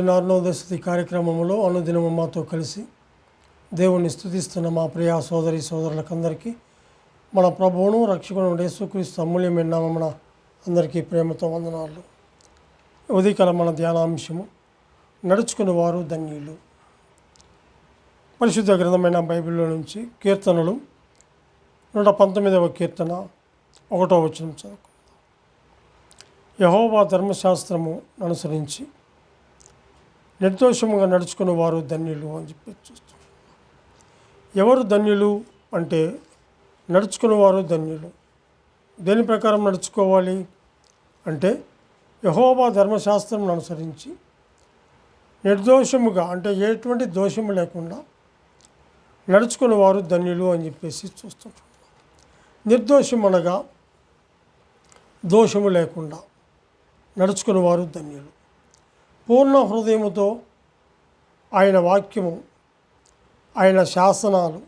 అనుదిన దశతి కార్యక్రమంలో అనుదినము మాతో కలిసి దేవుణ్ణి స్థుతిస్తున్న మా ప్రియ సోదరి సోదరులకందరికీ మన ప్రభువును రక్షకుడు యేసుక్రీస్తు అమూల్యమైన నామమున అందరికీ ప్రేమతో వందనాలు. ఉదయకాల మన ధ్యానాంశము నడుచుకుని వారు ధన్యులు. పరిశుద్ధ గ్రంథమైన బైబిల్లో నుంచి కీర్తనలు నూట పంతొమ్మిదవ కీర్తన ఒకటో వచనం చదువుకుందాం. యహోవా ధర్మశాస్త్రము అనుసరించి నిర్దోషముగా నడుచుకున్న వారు ధన్యులు అని చెప్పి చూస్తాం ఎవరు ధన్యులు అంటే నడుచుకున్నవారు ధన్యులు. దేని ప్రకారం నడుచుకోవాలి అంటే యహోబా ధర్మశాస్త్రం అనుసరించి నిర్దోషముగా అంటే ఎటువంటి దోషము లేకుండా నడుచుకున్నవారు ధన్యులు అని చెప్పేసి చూస్తుంటాం నిర్దోషం అనగా దోషము లేకుండా నడుచుకుని వారు ధన్యులు. పూర్ణ హృదయముతో ఆయన వాక్యము ఆయన శాసనాలు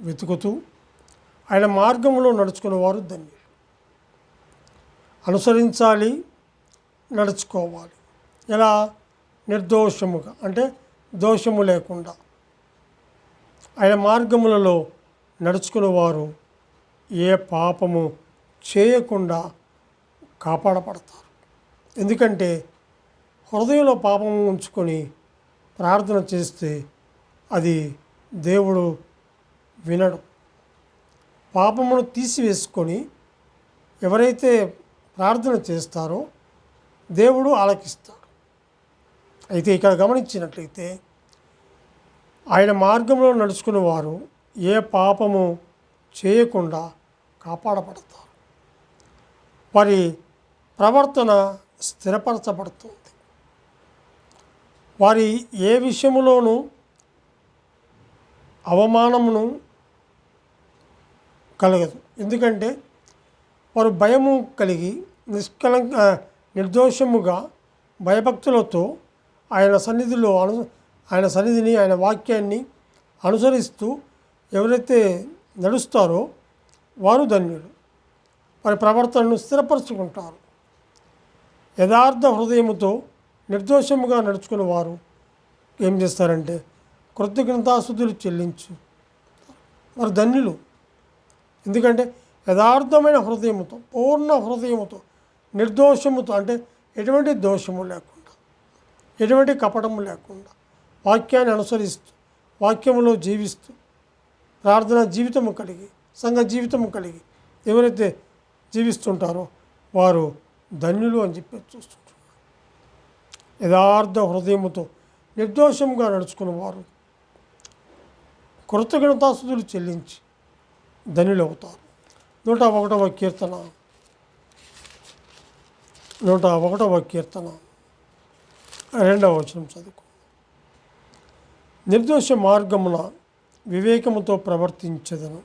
వెతుకుతూ ఆయన మార్గంలో నడుచుకునేవారు ధన్యులు. అనుసరించాలి నడుచుకోవాలి. ఎలా? నిర్దోషముగా అంటే దోషము లేకుండా. ఆయన మార్గములలో నడుచుకునేవారు ఏ పాపము చేయకుండా కాపాడబడతారు. ఎందుకంటే హృదయంలో పాపం ఉంచుకొని ప్రార్థన చేస్తే అది దేవుడు వినడు. పాపమును తీసివేసుకొని ఎవరైతే ప్రార్థన చేస్తారో దేవుడు ఆలకిస్తాడు. అయితే ఇక్కడ గమనించినట్లయితే ఆయన మార్గంలో నడుచుకునే వారు ఏ పాపము చేయకుండా కాపాడబడతారు. వారి ప్రవర్తన స్థిరపరచబడుతుంది. వారి ఏ విషయములోనూ అవమానమును కలగదు. ఎందుకంటే వారు భయము కలిగి నిష్కలంక నిర్దోషముగా భయభక్తులతో ఆయన సన్నిధిలో అను ఆయన సన్నిధిని ఆయన వాక్యాన్ని అనుసరిస్తూ ఎవరైతే నడుస్తారో వారు ధన్యులు. వారి ప్రవర్తనను స్థిరపరచుకుంటారు. యథార్థ హృదయముతో నిర్దోషముగా నడుచుకున్న వారు ఏం చేస్తారంటే కృతజ్ఞతాసుతులు చెల్లించు. వారు ధన్యులు. ఎందుకంటే యథార్థమైన హృదయముతో పూర్ణ హృదయముతో నిర్దోషముతో అంటే ఎటువంటి దోషము లేకుండా ఎటువంటి కపటము లేకుండా వాక్యాన్ని అనుసరిస్తూ వాక్యములో జీవిస్తూ ప్రార్థన జీవితము కలిగి సంఘ జీవితము కలిగి ఎవరైతే జీవిస్తుంటారో వారు ధన్యులు అని చెప్పి చూస్తుంటారు. యథార్థ హృదయముతో నిర్దోషంగా నడుచుకున్నవారు. కృతజ్ఞతాస్తుతులు చెల్లించి ధనులవుతారు. నూట ఒకటవ కీర్తన. నూట ఒకటవ కీర్తన. రెండవ వచనం చదువుకో. నిర్దోష మార్గమున వివేకముతో ప్రవర్తించదను.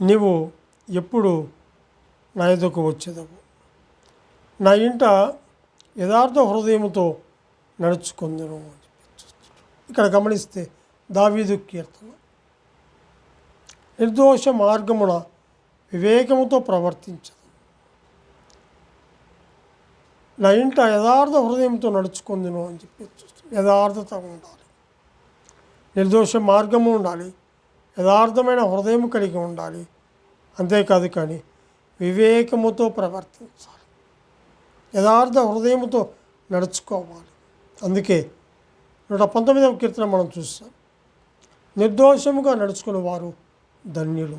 నీవు ఎప్పుడు నా ఎదుకు వచ్చేదవు. నా ఇంట యథార్థ హృదయముతో నడుచుకుందను అని ఇక్కడ గమనిస్తే దావీదు కీర్తన. నిర్దోష మార్గమున వివేకముతో ప్రవర్తించదు. నా ఇంట యథార్థ హృదయంతో నడుచుకుందును అని చెప్పి యథార్థత ఉండాలి. నిర్దోష మార్గము ఉండాలి. యథార్థమైన హృదయం కలిగి ఉండాలి. అంతేకాదు కానీ వివేకముతో ప్రవర్తించాలి. యథార్థ హృదయముతో నడుచుకోవాలి. అందుకే నూట పంతొమ్మిదవ కీర్తన మనం చూస్తాం. నిర్దోషముగా నడుచుకుని వారు ధన్యులు.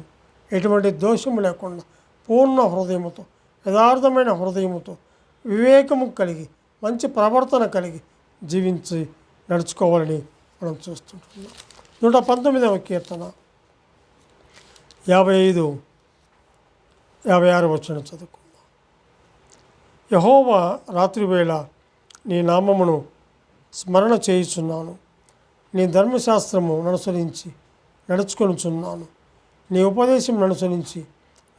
ఎటువంటి దోషము లేకుండా పూర్ణ హృదయముతో యథార్థమైన హృదయముతో వివేకము కలిగి మంచి ప్రవర్తన కలిగి జీవించి నడుచుకోవాలని మనం చూస్తుంటున్నాం. నూట పంతొమ్మిదవ కీర్తన యాభై ఐదు యాభై ఆరు వచ్చిన చదువుకో. యహోవా రాత్రివేళ నీ నామమును స్మరణ చేయుచున్నాను. నీ ధర్మశాస్త్రము అనుసరించి నడుచుకొనుచున్నాను. నీ ఉపదేశం అనుసరించి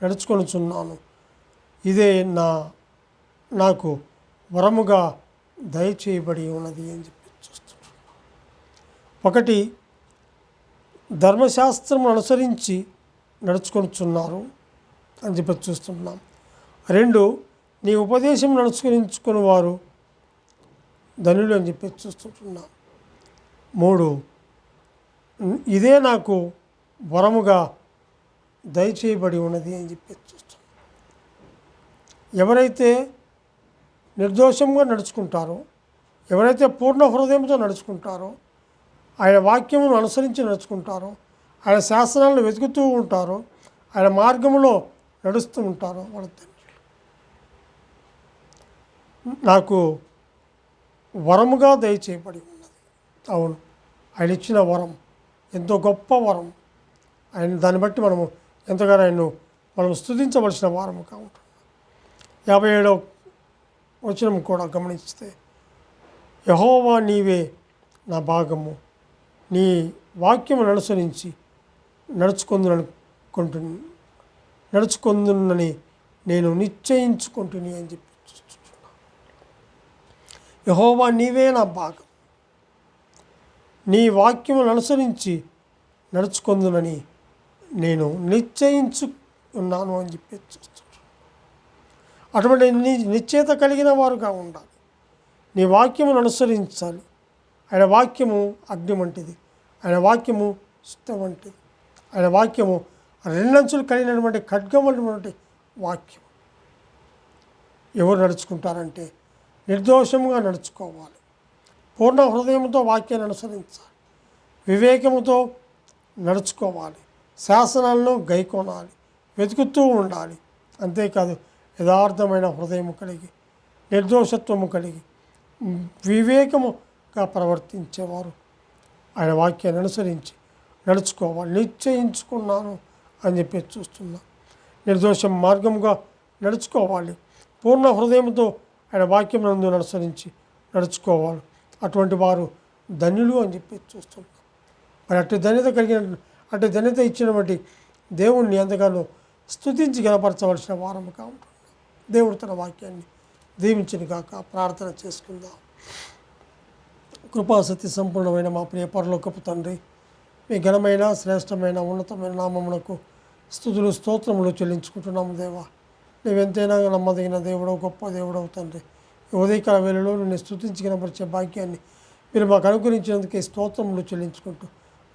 నడుచుకొనుచున్నాను. ఇదే నా నాకు వరముగా దయచేయబడి ఉన్నది అని చెప్పి చూస్తున్నాను ఒకటి ధర్మశాస్త్రం అనుసరించి నడుచుకొనుచున్నారు అని చెప్పి చూస్తున్నాం. రెండు నీ ఉపదేశం నడుచుకుని వారు ధనులు అని చెప్పి చూస్తుంటున్నా. మూడు ఇదే నాకు వరముగా దయచేయబడి ఉన్నది అని చెప్పి చూస్తున్నాం. ఎవరైతే నిర్దోషంగా నడుచుకుంటారో ఎవరైతే పూర్ణ హృదయంతో నడుచుకుంటారో ఆయన వాక్యమును అనుసరించి నడుచుకుంటారో ఆయన శాసనాలను వెతుకుతూ ఉంటారో ఆయన మార్గంలో నడుస్తూ ఉంటారో వాళ్ళ నాకు వరముగా దయచేయబడి ఉన్నది. అవును. ఆయన ఇచ్చిన వరం. ఎంతో గొప్ప వరం. ఆయన దాన్ని బట్టి మనము ఎంతగానో ఆయన్ను మనం స్థుతించవలసిన వారముగా ఉంటుంది యాభై ఏడవ వచనం కూడా గమనిస్తే యహోవా నీవే నా భాగము. నీ వాక్యమును అనుసరించి నడుచుకుందుననుకుంటు నడుచుకుందునని నేను నిశ్చయించుకుంటుని అని చెప్పి. యహోవా నీవే నా భాగం. నీ వాక్యమును అనుసరించి నడుచుకుందునని నేను నిశ్చయించు ఉన్నాను అని చెప్పి అటువంటి ని నిశ్చయత కలిగిన వారుగా ఉండాలి. నీ వాక్యమును అనుసరించాలి. ఆయన వాక్యము అగ్ని వంటిది ఆయన వాక్యము శుద్ధ వంటిది ఆయన వాక్యము రెండంచులు కలిగినటువంటి ఖడ్గం వంటి వాక్యం. ఎవరు నడుచుకుంటారంటే నిర్దోషముగా నడుచుకోవాలి. పూర్ణ హృదయంతో వాక్యాన్ని అనుసరించాలి. వివేకముతో నడుచుకోవాలి. శాసనాలను గైకొనాలి. వెతుకుతూ ఉండాలి. అంతేకాదు యథార్థమైన హృదయము కలిగి నిర్దోషత్వము కలిగి వివేకముగా ప్రవర్తించేవారు. ఆయన వాక్యాన్ని అనుసరించి నడుచుకోవాలి. నిశ్చయించుకున్నాను అని చెప్పి చూస్తున్నా. నిర్దోషం మార్గంగా నడుచుకోవాలి. పూర్ణ హృదయంతో ఆయన వాక్యం నందు అనుసరించి నడుచుకోవాలి. అటువంటి వారు ధన్యులు అని చెప్పి చూస్తున్నాం. మరి అటు ధన్యత కలిగిన అటు ధన్యత ఇచ్చినటువంటి దేవుణ్ణి ఎంతగానో స్థుతించి గనపరచవలసిన వారముగా ఉంటుంది దేవుడు తన వాక్యాన్ని దీవించిన కాక ప్రార్థన చేసుకుందాం. కృపాసతి సంపూర్ణమైన మా ప్రియ పరలోకపు తండ్రి మీ ఘనమైన శ్రేష్టమైన ఉన్నతమైన నామమునకు స్థుతులు స్తోత్రములు చెల్లించుకుంటున్నాము దేవా. నీవెంతైనా నమ్మదగిన దేవుడో గొప్ప దేవుడవు తండ్రి. ఉదయకాల వేళలో నిన్ను స్తుతించి కనపరిచే భాగ్యాన్ని మీరు మాకు అనుగ్రహించినందుకే స్తోత్రములు చెల్లించుకుంటూ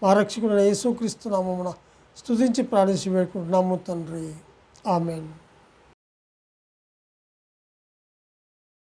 మా రక్షకుడైన యేసుక్రీస్తు నామమున స్థుతించి ప్రార్థించి వేడుకుంటున్నాము తండ్రి. ఆమెను.